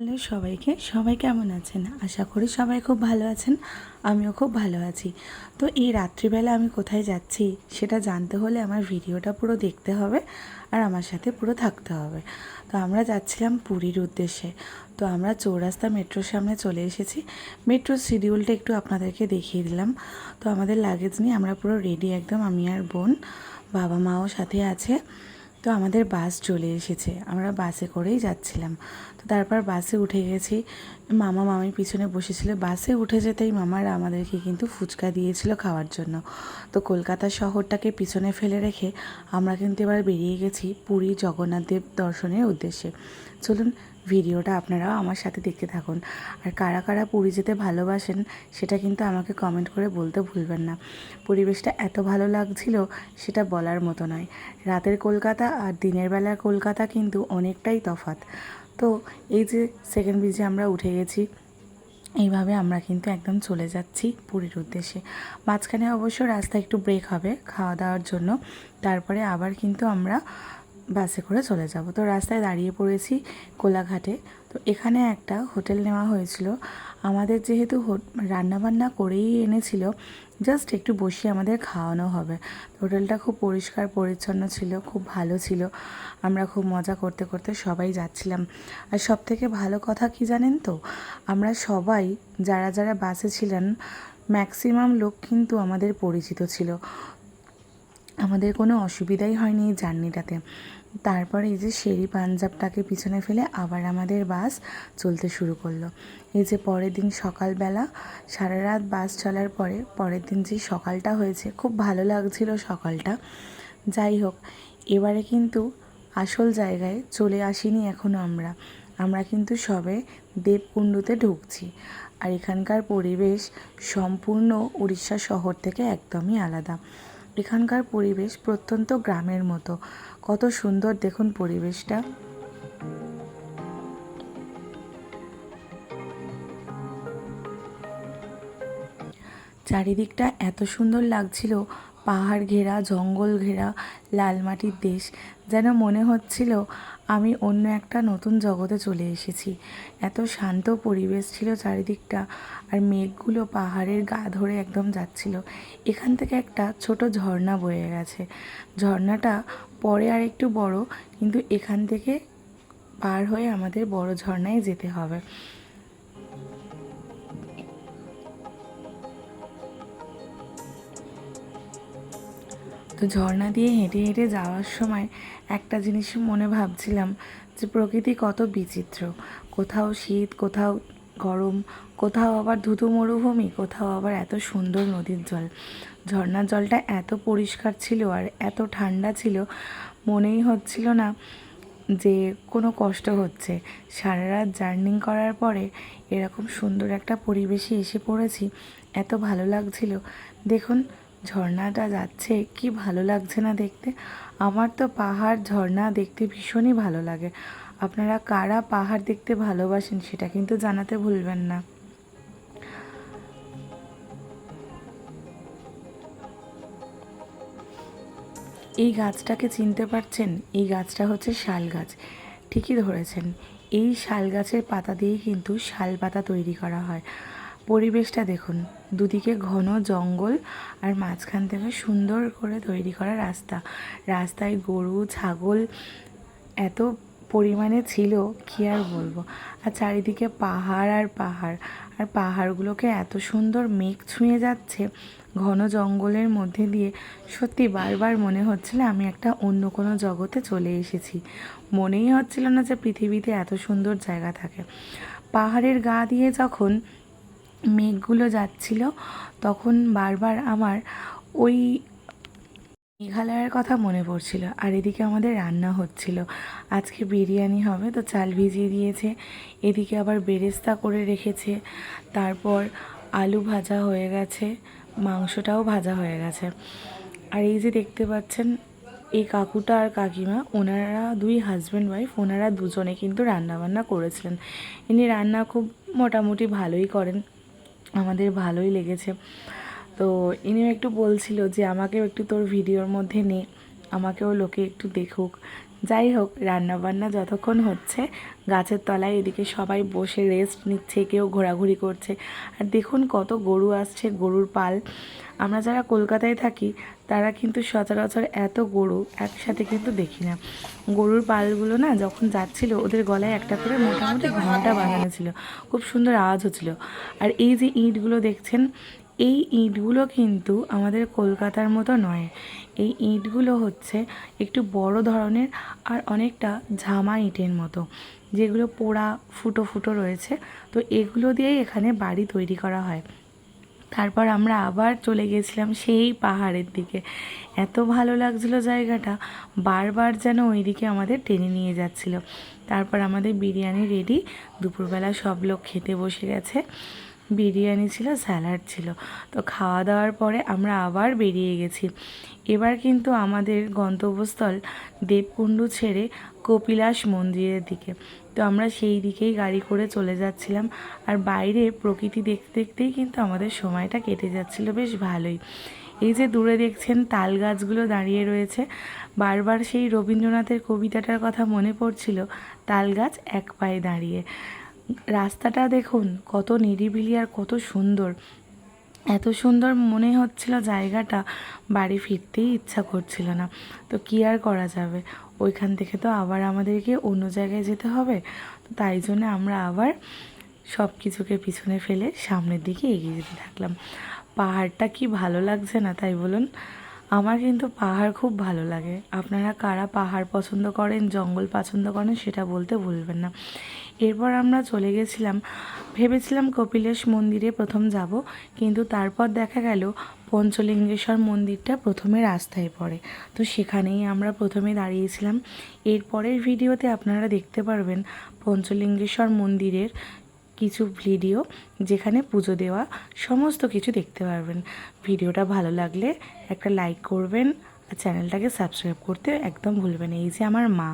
Hello সবাইকে, সবাই কেমন আছেন? আশা করি সবাই খুব ভালো আছেন, আমিও খুব ভালো আছি। তো এই রাত্রিবেলা আমি কোথায় যাচ্ছি সেটা জানতে হলে আমার ভিডিওটা পুরো দেখতে হবে আর আমার সাথে পুরো থাকতে হবে। তো আমরা যাচ্ছিলাম পুরীর উদ্দেশ্যে। তো আমরা চৌরাস্তা মেট্রোর সামনে চলে এসেছি। মেট্রোর শিডিউলটা একটু আপনাদেরকে দেখিয়ে দিলাম। তো আমাদের লাগেজ নিয়ে আমরা পুরো রেডি একদম, আমি আর বোন বাবা মাও সাথে আছে। তো আমাদের বাস চলে এসেছে। আমরা বাসে করেই যাচ্ছিলাম। তো তারপর বাসে উঠে গেছি। মামা মামি পিছনে বসেছিল। বাসে উঠে যেতেই মামারা আমাদেরকে কিন্তু ফুচকা দিয়েছিল খাওয়ার জন্য। তো কলকাতা শহরটাকে পিছনে ফেলে রেখে আমরা কিন্তু এবার বেরিয়ে গেছি পুরী জগন্নাথ দেব দর্শনের উদ্দেশ্যে। চলুন ভিডিওটা আপনারাও আমার সাথে দেখতে থাকুন। আর কারা কারা পুরী যেতে ভালোবাসেন, সেটা কিন্তু আমাকে কমেন্ট করে বলতে ভুলবেন না। পরিবেশটা এত ভালো লাগছিল, সেটা বলার মতো নয়। রাতের কলকাতা আর দিনের বেলার কলকাতা কিন্তু অনেকটাই তফাৎ। তো এই যে সেকেন্ড ব্রিজে আমরা উঠে গেছি, এইভাবে আমরা কিন্তু একদম চলে যাচ্ছি পুরীর উদ্দেশ্যে। মাঝখানে অবশ্য রাস্তা একটু ব্রেক হবে খাওয়া দাওয়ার জন্য। তারপরে আবার কিন্তু আমরা বাসে করে চলে যাব। তো রাস্তায় দাঁড়িয়ে পড়েছি কোলাঘাটে। তো এখানে একটা হোটেল নেওয়া হয়েছিল। আমাদের যেহেতু রান্নাবান্না করেই এনেছিল, জাস্ট একটু বসিয়ে আমাদের খাওয়ানো হবে। হোটেলটা খুব পরিষ্কার, পরিচ্ছন্ন ছিল, খুব ভালো ছিল। আমরা খুব মজা করতে করতে সবাই যাচ্ছিলাম। আর সব থেকে ভালো কথা কি জানেন তো? আমরা সবাই, যারা যারা বাসে ছিলেন ম্যাক্সিমাম লোক কিন্তু আমাদের পরিচিত ছিল। আমাদের কোনো অসুবিধাই হয়নি এই জার্নিটাতে। তারপরে এই যে শেরি পাঞ্জাবটাকে পিছনে ফেলে আবার আমাদের বাস চলতে শুরু করল। এই যে পরের দিন সকালবেলা, সারা রাত বাস চলার পরে পরের দিন যে সকালটা হয়েছে, খুব ভালো লাগছিল সকালটা। যাই হোক, এবারে কিন্তু আসল জায়গায় চলে আসিনি এখনও আমরা। আমরা কিন্তু সবে দেবকুণ্ডুতে ঢুকছি। আর এখানকার পরিবেশ সম্পূর্ণ উড়িষ্যা শহর থেকে একদমই আলাদা। এখানকার পরিবেশ প্রত্যন্ত গ্রামের মতো। কত সুন্দর দেখুন পরিবেশটা। চারিদিকটা এত সুন্দর লাগছিল পাহাড় ঘেরা, জঙ্গল ঘেরা, লাল মাটির দেশ। যেন মনে হচ্ছিল আমি অন্য একটা নতুন জগতে চলে এসেছি। এত শান্ত পরিবেশ ছিল চারিদিকটা আর মেঘগুলো পাহাড়ের গা ধরে একদম যাচ্ছিল। এখান থেকে একটা ছোট ঝর্ণা বয়ে গেছে। ঝর্ণাটা পরে আর একটু বড়, কিন্তু এখান থেকে পার হয়ে আমাদের বড় ঝর্ণায় যেতে হবে। তো ঝর্ণা দিয়ে হেঁটে হেঁটে যাওয়ার সময় একটা জিনিস মনে ভাবছিলাম যে প্রকৃতি কত বিচিত্র। কোথাও শীত, কোথাও গরম, কোথাও আবার ধুতু মরুভূমি, কোথাও আবার এত সুন্দর নদীর জল। ঝর্ণার জলটা এত পরিষ্কার ছিল আর এত ঠান্ডা ছিল, মনেই হচ্ছিল না যে কোনো কষ্ট হচ্ছে। সারা রাত জার্নি করার পরে এরকম সুন্দর একটা পরিবেশে এসে পড়েছি, এত ভালো লাগছিল। দেখুন ঝর্ণাটা যাচ্ছে, কি ভালো লাগছে না দেখতে? আমার তো পাহাড়, ঝর্ণা দেখতে ভীষণই ভালো লাগে। আপনারা কারা পাহাড় দেখতে ভালোবাসেন সেটা কিন্তু জানাতে ভুলবেন না। এই গাছটাকে চিনতে পারছেন? এই গাছটা হচ্ছে শাল গাছ। ঠিকই ধরেছেন। এই শাল গাছের পাতা দিয়েই কিন্তু শাল পাতা তৈরি করা হয়। পরিবেশটা দেখুন। দুদিকে ঘন জঙ্গল আর মাঝখান থেকে সুন্দর করে তৈরি করা রাস্তা। রাস্তায় গরু, ছাগল এত পরিমাণে ছিল, কি আর বলব? আর চারিদিকে পাহাড় আর পাহাড়। আর পাহাড়গুলোকে এত সুন্দর মেঘ ছুঁয়ে যাচ্ছে, ঘন জঙ্গলের মধ্যে দিয়ে। সত্যি বারবার মনে হচ্ছিল আমি একটা অন্য কোনো জগতে চলে এসেছি। মনেই হচ্ছিল না যে পৃথিবীতে এত সুন্দর জায়গা থাকে। পাহাড়ের গা দিয়ে যখন মেঘগুলো যাচ্ছিল, তখন বারবার আমার ওই মেঘালয়ের কথা মনে পড়ছিল। আর এদিকে আমাদের রান্না হচ্ছিল। আজকে বিরিয়ানি হবে, তো চাল ভিজিয়ে দিয়েছে। এদিকে আবার বেরেস্তা করে রেখেছে। তারপর আলু ভাজা হয়ে গেছে, মাংসটাও ভাজা হয়ে গেছে। আর এই যে দেখতে পাচ্ছেন, এই কাকুটা আর কাকিমা, ওনারা দুই হাজব্যান্ড ওয়াইফ ওনারা দুজনে কিন্তু রান্নাবান্না করেছিলেন। ইনি রান্না খুব মোটামুটি ভালোই করেন। আমাদের ভালোই লেগেছে। তো ইনিও একটু বলছিল যে, আমাকেও একটু তোর ভিডিওর মধ্যে নে, আমাকেও লোকে একটু দেখুক। যাই হোক, রান্নাবান্না যতক্ষণ হচ্ছে, গাছের তলায় এদিকে সবাই বসে রেস্ট নিচ্ছে, কেউ ঘোরাঘুরি করছে। আর দেখুন কত গরু আসছে, গরুর পাল। আমরা যারা কলকাতায় থাকি, তারা কিন্তু সচরাচর এত গরু একসাথে কিন্তু দেখি না। গরুর পালগুলো না যখন যাচ্ছিল, ওদের গলায় একটা করে মোটামুটি ঘণ্টা বাঁধানো ছিল। খুব সুন্দর আওয়াজ হচ্ছিল। আর এই যে ইঁটগুলো দেখছেন এই ইঁটগুলো কিন্তু আমাদের কলকাতার মতো নয়। এই ইঁটগুলো হচ্ছে একটু বড় ধরনের আর অনেকটা ঝামা ইঁটের মতো, যেগুলো পোড়া ফুটো ফুটো রয়েছে। তো এগুলো দিয়েই এখানে বাড়ি তৈরি করা হয়। তারপর আমরা আবার চলে গেছিলাম সেই পাহাড়ের দিকে। এত ভালো লাগছিল জায়গাটা, বারবার যেন ওইদিকে আমাদের টেনে নিয়ে যাচ্ছিল। তারপর আমাদের বিরিয়ানি রেডি দুপুরবেলা সব লোক খেতে বসে গেছে। বিরিয়ানি ছিল, স্যালাড ছিল। তো খাওয়া দাওয়ার পরে আমরা আবার বেরিয়ে গেছি। এবার কিন্তু আমাদের গন্তব্যস্থল দেবকুণ্ডু ছেড়ে কপিলাস মন্দিরের দিকে। তো আমরা সেই দিকেই গাড়ি করে চলে যাচ্ছিলাম। আর বাইরে প্রকৃতি দেখতে দেখতেই কিন্তু আমাদের সময়টা কেটে যাচ্ছিল বেশ ভালোই। এই যে দূরে দেখছেন তাল গাছগুলো দাঁড়িয়ে রয়েছে। বারবার সেই রবীন্দ্রনাথের কবিতাটার কথা মনে পড়ছিল, তাল গাছ এক পায়ে দাঁড়িয়ে। রাস্তাটা দেখুন, কত নিরিবিলি আর কত সুন্দর। এত সুন্দর মনে হচ্ছিল জায়গাটা, বাড়ি ফিরতেই ইচ্ছা করছিল না। তো কী আর করা যাবে? ওইখান থেকে তো আবার আমাদেরকে অন্য জায়গায় যেতে হবে। তো তাই জন্য আমরা আবার সব কিছুকে পিছনে ফেলে সামনের দিকে এগিয়ে যেতে থাকলাম। পাহাড়টা কি ভালো লাগছে না, তাই বলুন? আমার কিন্তু পাহাড় খুব ভালো লাগে। আপনারা কারা পাহাড় পছন্দ করেন, জঙ্গল পছন্দ করেন, সেটা বলতে ভুলবেন না। এরপর আমরা চলে গেছিলাম। ভেবেছিলাম কপিলেশ মন্দিরে প্রথম যাব, কিন্তু তারপর দেখা গেল পঞ্চলিঙ্গেশ্বর মন্দিরটা প্রথমে রাস্তায় পড়ে। তো সেখানেই আমরা প্রথমে দাঁড়িয়েছিলাম। এরপরের ভিডিওতে আপনারা দেখতে পারবেন পঞ্চলিঙ্গেশ্বর মন্দিরের কিছু ভিডিও, যেখানে পুজো দেওয়া সমস্ত কিছু দেখতে পারবেন। ভিডিওটা ভালো লাগলে একটা লাইক করবেন আর চ্যানেলটাকে সাবস্ক্রাইব করতে একদম ভুলবেন এই যে আমার মা।